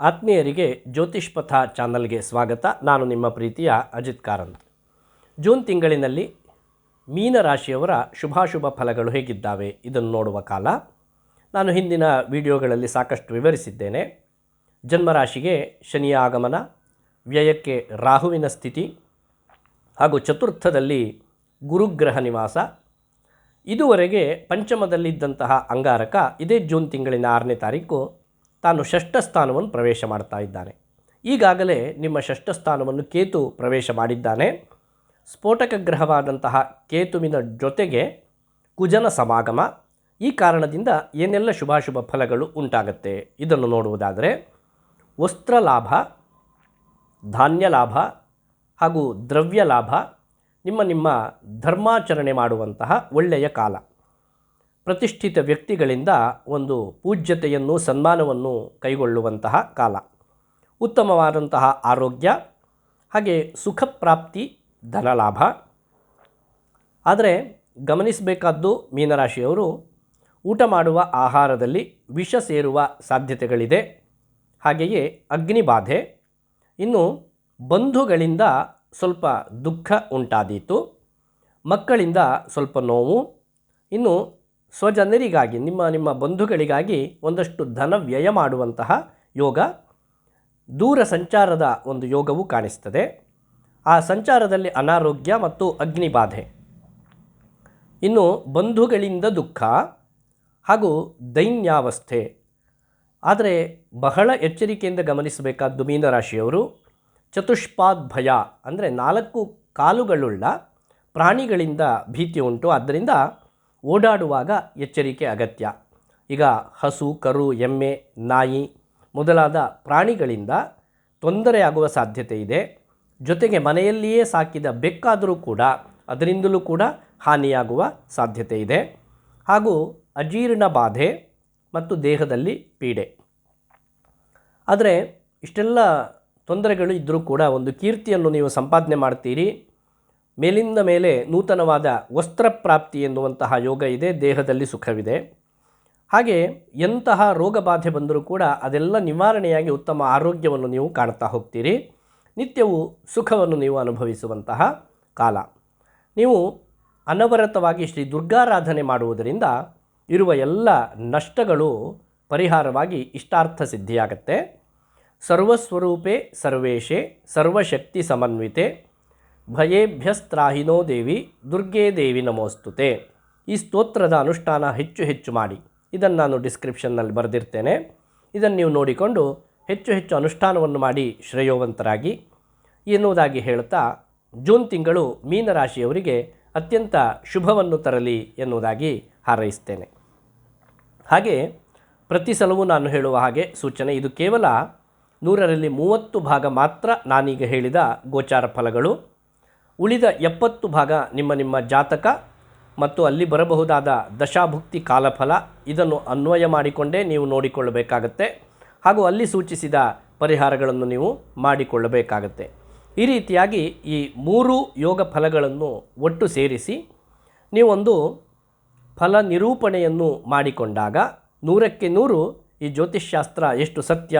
ಆತ್ಮೀಯರಿಗೆ ಜ್ಯೋತಿಷ್ ಪಥ ಚಾನಲ್ಗೆ ಸ್ವಾಗತ. ನಾನು ನಿಮ್ಮ ಪ್ರೀತಿಯ ಅಜಿತ್ ಕಾರಂತ್. ಜೂನ್ ತಿಂಗಳಿನಲ್ಲಿ ಮೀನರಾಶಿಯವರ ಶುಭಾಶುಭ ಫಲಗಳು ಹೇಗಿದ್ದಾವೆ ಇದನ್ನು ನೋಡುವ ಕಾಲ. ನಾನು ಹಿಂದಿನ ವಿಡಿಯೋಗಳಲ್ಲಿ ಸಾಕಷ್ಟು ವಿವರಿಸಿದ್ದೇನೆ. ಜನ್ಮರಾಶಿಗೆ ಶನಿಯ ಆಗಮನ, ವ್ಯಯಕ್ಕೆ ರಾಹುವಿನ ಸ್ಥಿತಿ, ಹಾಗೂ ಚತುರ್ಥದಲ್ಲಿ ಗುರುಗ್ರಹ ನಿವಾಸ. ಇದುವರೆಗೆ ಪಂಚಮದಲ್ಲಿದ್ದಂತಹ ಅಂಗಾರಕ ಇದೇ ಜೂನ್ ತಿಂಗಳಿನ ಆರನೇ ತಾರೀಕು ತಾನು ಷಷ್ಠ ಸ್ಥಾನವನ್ನು ಪ್ರವೇಶ ಮಾಡ್ತಾ ಇದ್ದಾನೆ. ಈಗಾಗಲೇ ನಿಮ್ಮ ಷಷ್ಠ ಸ್ಥಾನವನ್ನು ಕೇತು ಪ್ರವೇಶ ಮಾಡಿದ್ದಾನೆ. ಸ್ಫೋಟಕ ಗ್ರಹವಾದಂತಹ ಕೇತುವಿನ ಜೊತೆಗೆ ಕುಜನ ಸಮಾಗಮ. ಈ ಕಾರಣದಿಂದ ಏನೆಲ್ಲ ಶುಭಾಶುಭ ಫಲಗಳು ಉಂಟಾಗುತ್ತೆ? ಇದನ್ನು ನೋಡುವುದಾದರೆ, ವಸ್ತ್ರ ಲಾಭ, ಧಾನ್ಯ ಲಾಭ ಹಾಗೂ ದ್ರವ್ಯ ಲಾಭ ನಿಮ್ಮ ನಿಮ್ಮ ಧರ್ಮಾಚರಣೆ ಮಾಡುವಂತಹ ಒಳ್ಳೆಯ ಕಾಲ. ಪ್ರತಿಷ್ಠಿತ ವ್ಯಕ್ತಿಗಳಿಂದ ಒಂದು ಪೂಜ್ಯತೆಯನ್ನು, ಸನ್ಮಾನವನ್ನು ಕೈಗೊಳ್ಳುವಂತಹ ಕಾಲ. ಉತ್ತಮವಾದಂತಹ ಆರೋಗ್ಯ, ಹಾಗೆ ಸುಖ ಪ್ರಾಪ್ತಿ ಧನಲಾಭ ಆದರೆ ಗಮನಿಸಬೇಕಾದ್ದು ಮೀನರಾಶಿಯವರು, ಊಟ ಮಾಡುವ ಆಹಾರದಲ್ಲಿ ವಿಷ ಸೇರುವ ಸಾಧ್ಯತೆಗಳಿದೆ. ಹಾಗೆಯೇ ಅಗ್ನಿಬಾಧೆ ಇನ್ನು ಬಂಧುಗಳಿಂದ ಸ್ವಲ್ಪ ದುಃಖ ಉಂಟಾದೀತು. ಮಕ್ಕಳಿಂದ ಸ್ವಲ್ಪ ನೋವು. ಇನ್ನು ಸ್ವಜನರಿಗಾಗಿ, ನಿಮ್ಮ ನಿಮ್ಮ ಬಂಧುಗಳಿಗಾಗಿ ಒಂದಷ್ಟು ಧನ ವ್ಯಯ ಮಾಡುವಂತಹ ಯೋಗ ದೂರ ಸಂಚಾರದ ಒಂದು ಯೋಗವು ಕಾಣಿಸ್ತದೆ. ಆ ಸಂಚಾರದಲ್ಲಿ ಅನಾರೋಗ್ಯ ಮತ್ತು ಅಗ್ನಿಬಾಧೆ ಇನ್ನು ಬಂಧುಗಳಿಂದ ದುಃಖ ಹಾಗೂ ದೈನ್ಯಾವಸ್ಥೆ. ಆದರೆ ಬಹಳ ಎಚ್ಚರಿಕೆಯಿಂದ ಗಮನಿಸಬೇಕಾದ್ದು ಮೀನರಾಶಿಯವರು ಚತುಷ್ಪಾದ್ ಭಯ, ಅಂದರೆ ನಾಲ್ಕು ಕಾಲುಗಳುಳ್ಳ ಪ್ರಾಣಿಗಳಿಂದ ಭೀತಿ ಉಂಟು. ಆದ್ದರಿಂದ ಓಡಾಡುವಾಗ ಎಚ್ಚರಿಕೆ ಅಗತ್ಯ. ಈಗ ಹಸು, ಕರು, ಎಮ್ಮೆ, ನಾಯಿ ಮೊದಲಾದ ಪ್ರಾಣಿಗಳಿಂದ ತೊಂದರೆಯಾಗುವ ಸಾಧ್ಯತೆ ಇದೆ. ಜೊತೆಗೆ ಮನೆಯಲ್ಲಿಯೇ ಸಾಕಿದ ಬೆಕ್ಕಾದರೂ ಕೂಡ ಅದರಿಂದಲೂ ಕೂಡ ಹಾನಿಯಾಗುವ ಸಾಧ್ಯತೆ ಇದೆ. ಹಾಗೂ ಅಜೀರ್ಣ ಬಾಧೆ ಮತ್ತು ದೇಹದಲ್ಲಿ ಪೀಡೆ. ಆದರೆ ಇಷ್ಟೆಲ್ಲ ತೊಂದರೆಗಳು ಇದ್ದರೂ ಕೂಡ ಒಂದು ಕೀರ್ತಿಯನ್ನು ನೀವು ಸಂಪಾದನೆ ಮಾಡ್ತೀರಿ. ಮೇಲಿಂದ ಮೇಲೆ ನೂತನವಾದ ವಸ್ತ್ರ ಪ್ರಾಪ್ತಿ ಎನ್ನುವಂತಹ ಯೋಗ ಇದೆ, ದೇಹದಲ್ಲಿ ಸುಖವಿದೆ. ಹಾಗೆ ಎಂತಹ ರೋಗ ಬಾಧೆ ಬಂದರೂ ಕೂಡ ಅದೆಲ್ಲ ನಿವಾರಣೆಯಾಗಿ ಉತ್ತಮ ಆರೋಗ್ಯವನ್ನು ನೀವು ಕಾಣ್ತಾ ಹೋಗ್ತೀರಿ. ನಿತ್ಯವೂ ಸುಖವನ್ನು ನೀವು ಅನುಭವಿಸುವಂತಹ ಕಾಲ. ನೀವು ಅನವರತವಾಗಿ ಶ್ರೀ ದುರ್ಗಾರಾಧನೆ ಮಾಡುವುದರಿಂದ ಇರುವ ಎಲ್ಲ ನಷ್ಟಗಳು ಪರಿಹಾರವಾಗಿ ಇಷ್ಟಾರ್ಥ ಸಿದ್ಧಿಯಾಗತ್ತೆ. ಸರ್ವಸ್ವರೂಪೇ ಸರ್ವೇಶೇ ಸರ್ವಶಕ್ತಿ ಸಮನ್ವಿತೆ. ಭಯೇಭ್ಯಸ್ತ್ರಾಹಿನೋ ದೇವಿ, ದುರ್ಗೇ ದೇವಿ ನಮೋಸ್ತುತೆ. ಈ ಸ್ತೋತ್ರದ ಅನುಷ್ಠಾನ ಹೆಚ್ಚು ಹೆಚ್ಚು ಮಾಡಿ. ಇದನ್ನು ನಾನು ಡಿಸ್ಕ್ರಿಪ್ಷನ್ನಲ್ಲಿ ಬರೆದಿರ್ತೇನೆ. ಇದನ್ನು ನೀವು ನೋಡಿಕೊಂಡು ಹೆಚ್ಚು ಹೆಚ್ಚು ಅನುಷ್ಠಾನವನ್ನು ಮಾಡಿ ಶ್ರೇಯೋವಂತರಾಗಿ. ಎನ್ನುವುದಾಗಿ ಹೇಳ್ತಾ, ಜೂನ್ ತಿಂಗಳು ಮೀನರಾಶಿಯವರಿಗೆ ಅತ್ಯಂತ ಶುಭವನ್ನು ತರಲಿ ಎನ್ನುವುದಾಗಿ ಹಾರೈಸ್ತೇನೆ. ಹಾಗೆ ಪ್ರತಿ ಸಲವೂ ನಾನು ಹೇಳುವ ಹಾಗೆ ಸೂಚನೆ, ಇದು ಕೇವಲ ನೂರರಲ್ಲಿ ಮೂವತ್ತು ಭಾಗ ಮಾತ್ರ ನಾನೀಗ ಹೇಳಿದ ಗೋಚಾರ ಫಲಗಳು. ಉಳಿದ ಎಪ್ಪತ್ತು ಭಾಗ ನಿಮ್ಮ ನಿಮ್ಮ ಜಾತಕ ಮತ್ತು ಅಲ್ಲಿ ಬರಬಹುದಾದ ದಶಾಭುಕ್ತಿ ಕಾಲಫಲ, ಇದನ್ನು ಅನ್ವಯ ಮಾಡಿಕೊಂಡೇ ನೀವು ನೋಡಿಕೊಳ್ಳಬೇಕಾಗತ್ತೆ. ಹಾಗೂ ಅಲ್ಲಿ ಸೂಚಿಸಿದ ಪರಿಹಾರಗಳನ್ನು ನೀವು ಮಾಡಿಕೊಳ್ಳಬೇಕಾಗತ್ತೆ. ಈ ರೀತಿಯಾಗಿ ಈ ಮೂರು ಯೋಗ ಫಲಗಳನ್ನು ಒಟ್ಟು ಸೇರಿಸಿ ನೀವೊಂದು ಫಲ ನಿರೂಪಣೆಯನ್ನು ಮಾಡಿಕೊಂಡಾಗ ನೂರಕ್ಕೆ ನೂರು ಈ ಜ್ಯೋತಿಷ್ಶಾಸ್ತ್ರ ಎಷ್ಟು ಸತ್ಯ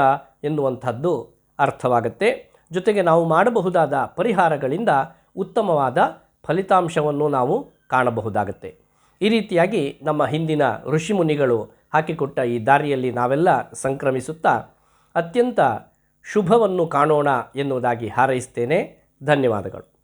ಎನ್ನುವಂಥದ್ದು ಅರ್ಥವಾಗುತ್ತೆ. ಜೊತೆಗೆ ನಾವು ಮಾಡಬಹುದಾದ ಪರಿಹಾರಗಳಿಂದ ಉತ್ತಮವಾದ ಫಲಿತಾಂಶವನ್ನು ನಾವು ಕಾಣಬಹುದಾಗುತ್ತೆ. ಈ ರೀತಿಯಾಗಿ ನಮ್ಮ ಹಿಂದಿನ ಋಷಿಮುನಿಗಳು ಹಾಕಿಕೊಟ್ಟ ಈ ದಾರಿಯಲ್ಲಿ ನಾವೆಲ್ಲ ಸಂಕ್ರಮಿಸುತ್ತಾ ಅತ್ಯಂತ ಶುಭವನ್ನು ಕಾಣೋಣ ಎನ್ನುವುದಾಗಿ ಹಾರೈಸ್ತೇನೆ. ಧನ್ಯವಾದಗಳು.